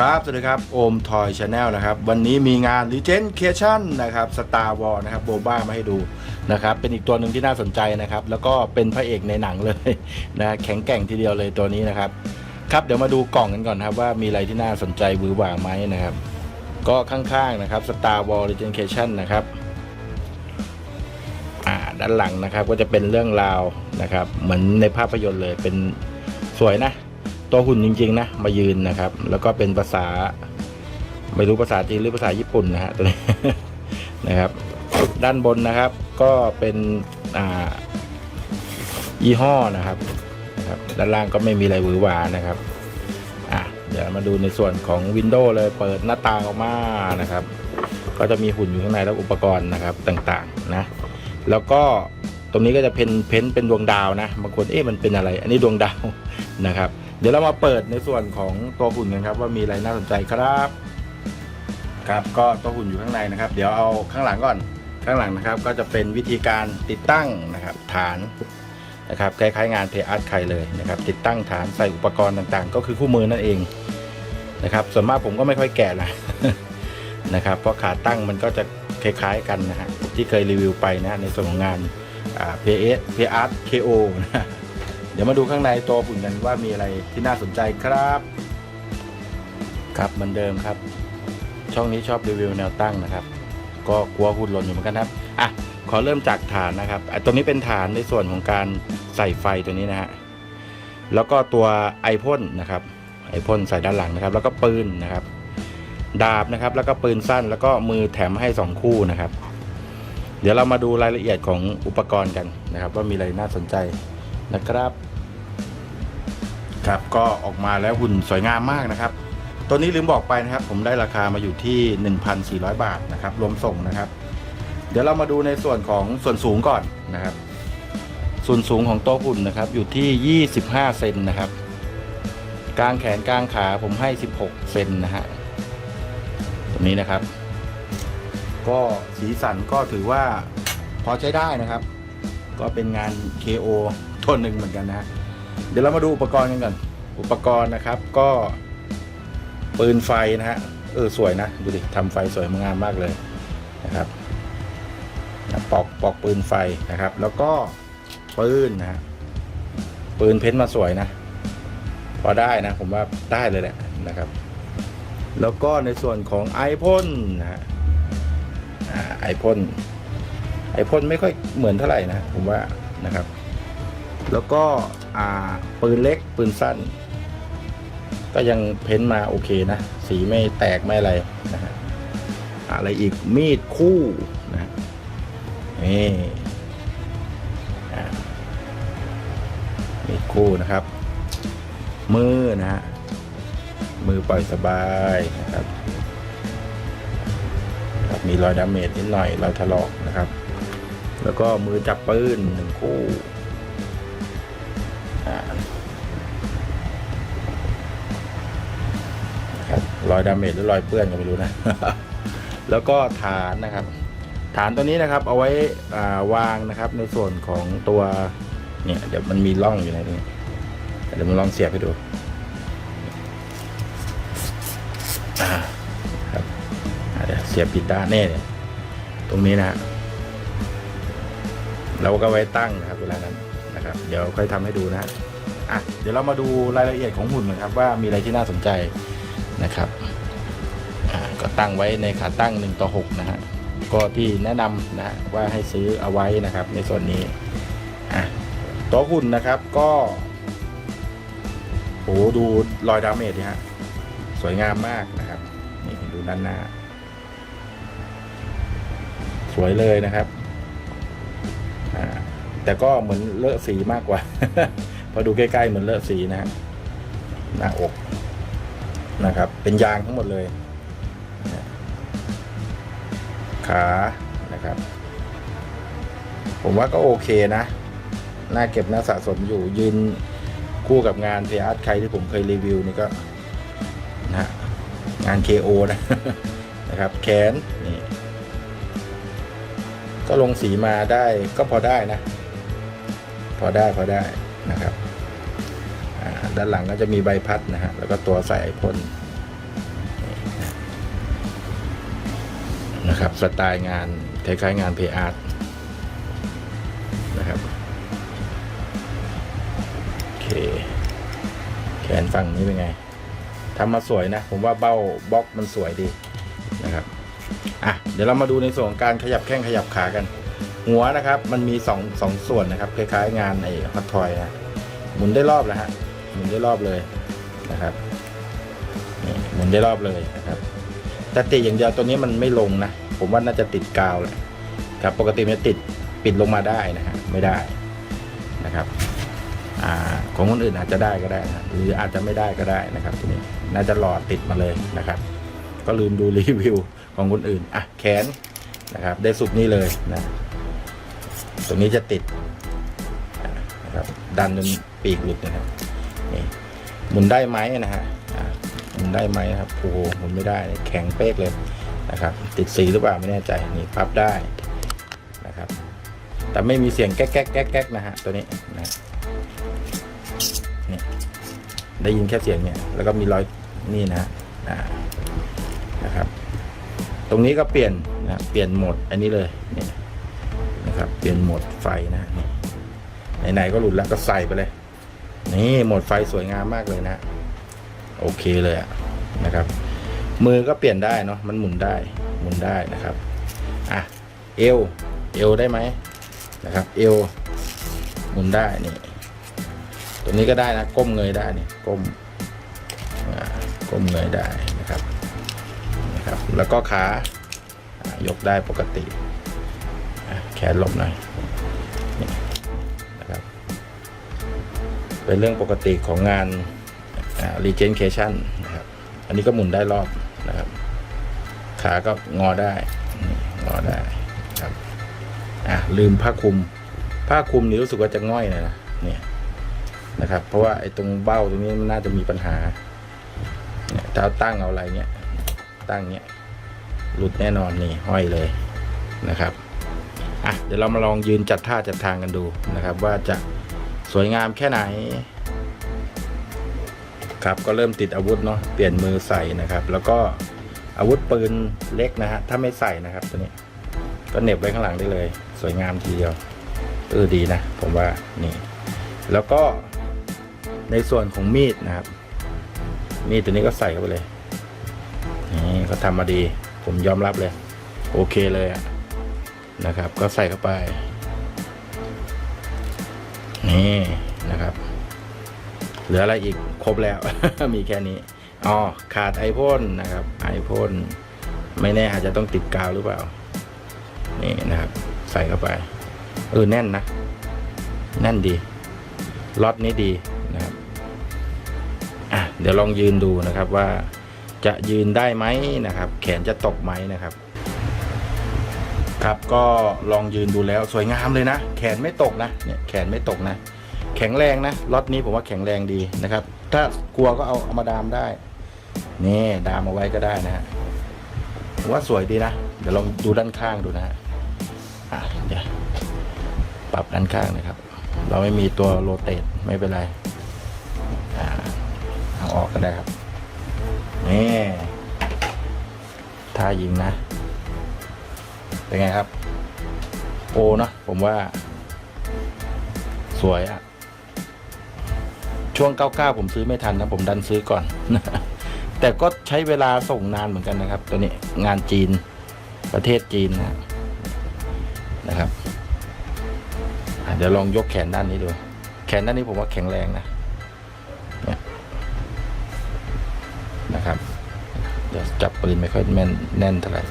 ครับ สวัสดีครับ โอมทอยชาแนลนะครับ วันนี้มีงาน Legend Creation นะครับ Star War นะครับโบบ้ามาให้ดูนะครับ เป็นอีกตัวหนึ่งที่น่าสนใจนะครับ แล้วก็เป็นพระเอกในหนังเลยนะแข็งแกร่งทีเดียวเลยตัวนี้นะครับ ครับ เดี๋ยวมาดูกล่องกันก่อนครับ ว่ามีอะไรที่น่าสนใจหวือหวาไหมนะครับ ก็ข้างๆนะครับ Star War Legend Creation นะครับอ่าด้านหลังนะครับก็จะเป็นเรื่องราวนะครับ เหมือนในภาพยนตร์เลยเป็นสวยนะ ตัวหุ่นจริงๆนะมายืนนะครับ แล้วก็เป็นภาษา ไม่รู้ภาษาจีนหรือภาษาญี่ปุ่นนะฮะตัวนี้นะครับ ด้านบนนะครับ ก็เป็นอ่ายี่ห้อนะครับครับด้านล่างก็ไม่มีอะไรหวือหวานะครับอะเดี๋ยวมาดูในส่วนของวินโดว์เลยเปิดหน้าต่างออกมานะครับ ก็จะมีหุ่นอยู่ข้างในแล้วอุปกรณ์นะครับต่างๆนะ แล้วก็ตรงนี้ก็จะเป็นเพ้นเป็นดวงดาวนะบางคนเอ๊ะมันเป็นอะไร อันนี้ดวงดาวนะครับ เดี๋ยวเรามาเปิดในส่วนของตัวหุ่นกันครับ ว่ามีอะไรน่าสนใจครับ ครับก็ตัวหุ่นอยู่ข้างในนะครับ เดี๋ยวเอาข้างหลังก่อนข้างหลังนะครับ ก็จะเป็นวิธีการติดตั้งนะครับฐานนะครับคล้ายๆงานเพย์อาร์ตใครเลยนะครับ ติดตั้งฐานใส่อุปกรณ์ต่างๆ ก็คือคู่มือนั่นเองนะครับ ส่วนมากผมก็ไม่ค่อยแกะนะนะครับ เพราะขาตั้งมันก็จะคล้ายๆกันนะฮะที่เคยรีวิวไปนะในส่วนของงานเพย์เอสเพย์อาร์ตเคโอนะ เดี๋ยวมาดูข้างในตัวหุ่นกันว่ามีอะไรที่น่าสนใจครับ ครับเหมือนเดิมครับ ช่องนี้ชอบรีวิวแนวตั้งนะครับ ก็กลัวหุ่นหล่นอยู่เหมือนกันครับอะขอเริ่มจากฐานนะครับอะตัวนี้เป็นฐานในส่วนของการใส่ไฟตัวนี้นะฮะแล้วก็ตัวไอพ่นนะครับ ไอพ่นใส่ด้านหลังนะครับ แล้วก็ปืนนะครับ ดาบนะครับ แล้วก็ปืนสั้น แล้วก็มือแถมให้สองคู่นะครับ เดี๋ยวเรามาดูรายละเอียดของอุปกรณ์กันนะครับ ว่ามีอะไรน่าสนใจนะครับ ครับก็ออกมาแล้วหุ่นสวยงามมากนะครับ ตัวนี้ลืมบอกไปนะครับ ผมได้ราคามาอยู่ที่ 1,400 บาทนะครับ รวมส่งนะครับ เดี๋ยวเรามาดูในส่วนของส่วนสูงก่อนนะครับ ส่วนสูงของโต๊ะหุ่นนะครับ อยู่ที่ 25 เซนนะครับ กลางแขนกลางขาผมให้ 16 เซนนะฮะตรงนี้นะครับ ก็สีสันก็ถือว่าพอใช้ได้นะครับ ก็เป็นงาน KO ตัวหนึ่งเหมือนกันนะฮะ ดี๋ยวเรามาดูอุปกรณ์กันก่อน อุปกรณ์นะครับก็ปืนไฟนะฮะ เออสวยนะ ดูดิทำไฟสวยงามมากเลยนะครับปอกปอกปืนไฟนะครับ แล้วก็ปืนนะฮะปืนเพ้นมาสวยนะ พอได้นะ ผมว่าได้เลยแหละนะครับ แล้วก็ในส่วนของไอพ่นนะฮะไอพ่นไอพ่นไม่ค่อยเหมือนเท่าไหร่นะ ผมว่านะครับ แล้วก็ปืนเล็กปืนสั้น ก็ยังเพ้นท์มาโอเคนะ สีไม่แตกไม่อะไรนะฮะอะไรอีกมีดคู่นะนี่มีดคู่นะครับ มือนะฮะมือปล่อยสบายนะครับครับมีรอยดาเมจนิดหน่อยรอยถลอกนะครับ แล้วก็มือจับปืนหนึ่งคู่ ครับรอยดาเมจหรือรอยเปื้อนก็ไม่รู้นะ แล้วก็ฐานนะครับ ฐานตัวนี้นะครับ เอาไว้าวางนะครับ ในส่วนของตัวเนี่ยเดี๋ยวมันมีร่องอยู่ในนี้เดี๋ยวมันลองเสียบให้ดูอ่าครับเดี๋ยวเสียบผิดด้านแน่เนี่ยตรงนี้นะฮะเราก็ไว้ตั้งนะครับเวลานั้น นะครับเดี๋ยวค่อยทำให้ดูนะฮะอะเดี๋ยวเรามาดูรายละเอียดของหุ่นนะครับว่ามีอะไรที่น่าสนใจนะครับก็ตั้งไว้ในขาตั้ง1ต่อ6นะฮะก็ที่แนะนำนะว่าให้ซื้อเอาไว้นะครับในส่วนนี้ตัวหุ่นนะครับก็โอ้ดูรอยดาเมจดิฮะสวยงามมากนะครับนี่ดูด้านหน้า สวยเลยนะครับ แต่ก็เหมือนเลอะสีมากกว่า พอดูใกล้ๆเหมือนเลอะสีนะฮะหน้าอกนะครับ เป็นยางทั้งหมดเลย ขานะครับ ผมว่าก็โอเคนะน่าเก็บน่าสะสมอยู่ยืนคู่กับงานเพอาร์ตใครที่ผมเคยรีวิวนี่ก็นะงาน KO นะนะครับ แขนนี่ก็ลงสีมาได้ก็พอได้นะ พอได้พอได้นะครับด้านหลังก็จะมีใบพัดนะฮะแล้วก็ตัวใส่พ่นนะครับสไตล์งานคล้ายๆงานเพย์อาร์ตนะครับโอเคแขนฝั่งนี้เป็นไงทำมาสวยนะ ผมว่าเบ้าบล็อกมันสวยดีนะครับอะเดี๋ยวเรามาดูในส่วนการขยับแข้งขยับขากัน หัวนะครับ มันมีสองสองส่วนนะครับ คล้ายๆ งานไอ้ฮอตทอยนะหมุนได้รอบแล้วฮะหมุนได้รอบเลยนะครับหมุนได้รอบเลยนะครับแต่ติดอย่างเดียวตัวนี้มันไม่ลงนะ ผมว่าน่าจะติดกาวแหละครับปกติมันจะติดปิดลงมาได้นะฮะไม่ได้นะครับอของคนอื่นอาจจะได้ก็ได้นะหรืออาจจะไม่ได้ก็ได้นะครับตัวนี้น่าจะหลอดติดมาเลยนะครับ ก็ลืมดูรีวิวของคนอื่นอะแขนนะครับ ได้สุดนี่เลยนะ ตรงนี้จะติดนะครับดันจนปีกหลุดนะครับนี่หมุนได้ไหมนะฮะหมุนได้ไหมครับโอ้โหหมุนไม่ได้แข็งเป๊กเลยนะครับ ติดสีหรือเปล่าไม่แน่ใจนี่พับได้นะครับ แต่ไม่มีเสียงแก๊กแก๊กแก๊กแก๊กนะฮะตัวนี้นะนี่ได้ยินแค่เสียงเนี่ยแล้วก็มีรอยนี่นะฮะนะครับ ตรงนี้ก็เปลี่ยนนะเปลี่ยนโหมดอันนี้เลยนี่ นะครับ เปลี่ยนโหมดไฟนะไหนๆก็หลุดแล้วก็ใส่ไปเลย นี่โหมดไฟสวยงามมากเลยนะ โอเคเลยอะนะครับ มือก็เปลี่ยนได้เนาะมันหมุนได้หมุนได้นะครับอะเอวเอวได้ไหมนะครับเอวหมุนได้นี่ตัวนี้ก็ได้นะก้มเงยได้นี่ก้มก้มเงยได้นะครับนะครับ แล้วก็ขายกได้ปกติ นหลบหน่อยนะครับ เป็นเรื่องปกติของงานรีเจนเคชันนะครับ อันนี้ก็หมุนได้รอบนะครับ ขาก็งอได้ งอได้ครับ อะลืมผ้าคลุม ผ้าคลุมนี่รู้สึกว่าจะง่อยนะเนี่ยนะครับ เพราะว่าไอ้ตรงเบ้าตรงนี้มันน่าจะมีปัญหาเนี่ยถ้าเอาตั้งเอาอะไรเงี้ย ตั้งเงี้ยหลุดแน่นอนนี่ห้อยเลยนะครับ อะเดี๋ยวเรามาลองยืนจัดท่าจัดทางกันดูนะครับ ว่าจะสวยงามแค่ไหน ครับก็เริ่มติดอาวุธเนาะเปลี่ยนมือใส่นะครับ แล้วก็อาวุธปืนเล็กนะฮะถ้าไม่ใส่นะครับตัวนี้ ก็เหน็บไว้ข้างหลังได้เลย สวยงามทีเดียวเออดีนะ ผมว่านี่ แล้วก็ในส่วนของมีดนะครับ มีดตัวนี้ก็ใส่เข้าไปเลยนี่เขาทำมาดี ผมยอมรับเลย โอเคเลยอะ นะครับ ก็ใส่เข้าไป นี่นะครับ เหลืออะไรอีกครบแล้ว มีแค่นี้อ๋อขาดไอพ่นนะครับไอพ่นไม่แน่อาจจะต้องติดกาวหรือเปล่า นี่นะครับ ใส่เข้าไป เออแน่นนะ แน่นดีล็อตนี้ดีนะครับอะเดี๋ยวลองยืนดูนะครับว่าจะยืนได้ไหมนะครับ แขนจะตกไหมนะครับ ครับก็ลองยืนดูแล้วสวยงามเลยนะ แขนไม่ตกนะเนี่ยแขนไม่ตกนะ แข็งแรงนะล็อตนี้ผมว่าแข็งแรงดีนะครับ ถ้ากลัวก็เอาเอามาดามได้นี่ดามเอาไว้ก็ได้นะฮะผมว่าสวยดีนะ เดี๋ยวลองดูด้านข้างดูนะฮะอะเดี๋ยวปรับด้านข้างนะครับ เราไม่มีตัวโรเตทไม่เป็นไรอ่าเอาออกก็ได้ครับนี่ท่ายิงนะ เป็นไงครับ โอเนาะผมว่า สวยอะช่วง 99 ผมซื้อไม่ทันนะ ผมดันซื้อก่อน แต่ก็ใช้เวลาส่งนานเหมือนกันนะครับ ตัวนี้งานจีนประเทศจีนนะนะครับอะเดี๋ยวลองยกแขนด้านนี้ดู แขนด้านนี้ผมว่าแข็งแรงนะเนี่ยนะครับ เดี๋ยวจับปืนไม่ค่อยแม่นแน่นเท่าไหร่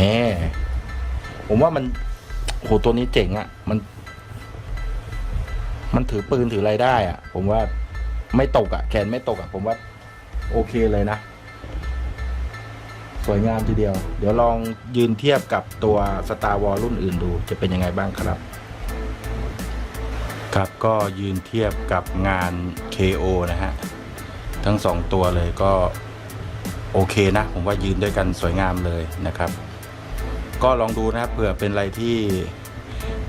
นี่ผมว่ามันโหตัวนี้เจ๋งอะ่ะ มัน มันถือปืนถืออะไรได้อะ่ะ ผมว่าไม่ตกอะ่ะ แขนไม่ตกอะ่ะ ผมว่า โอเคเลยนะ สวยงามทีเดียว เดี๋ยวลองยืนเทียบกับตัว Star Wars รุ่นอื่นดู จะเป็นยังไงบ้างครับ ครับก็ยืนเทียบกับงาน KO นะฮะ ทั้งสองตัวเลยก็โอเคนะ ผมว่ายืนด้วยกันสวยงามเลยนะครับ ก็ลองดูนะครับเผื่อเป็นอะไรที่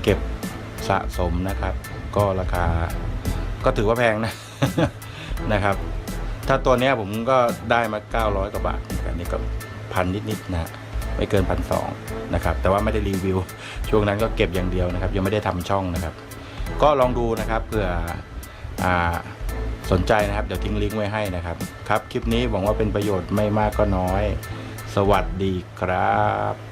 เก็บสะสมนะครับ ก็ราคาก็ถือว่าแพงนะนะครับ ถ้าตัวนี้ผมก็ได้มา 900กว่าบาทเหมือนกันนี่ก็พันนิดๆนะไม่เกินพันสองนะครับ แต่ว่าไม่ได้รีวิว ช่วงนั้นก็เก็บอย่างเดียวนะครับ ยังไม่ได้ทำช่องนะครับ ก็ลองดูนะครับเผื่ออสนใจนะครับ เดี๋ยวทิ้งลิงก์ไว้ให้นะครับ ครับ คลิปนี้หวังว่าเป็นประโยชน์ไม่มากก็น้อย สวัสดีครับ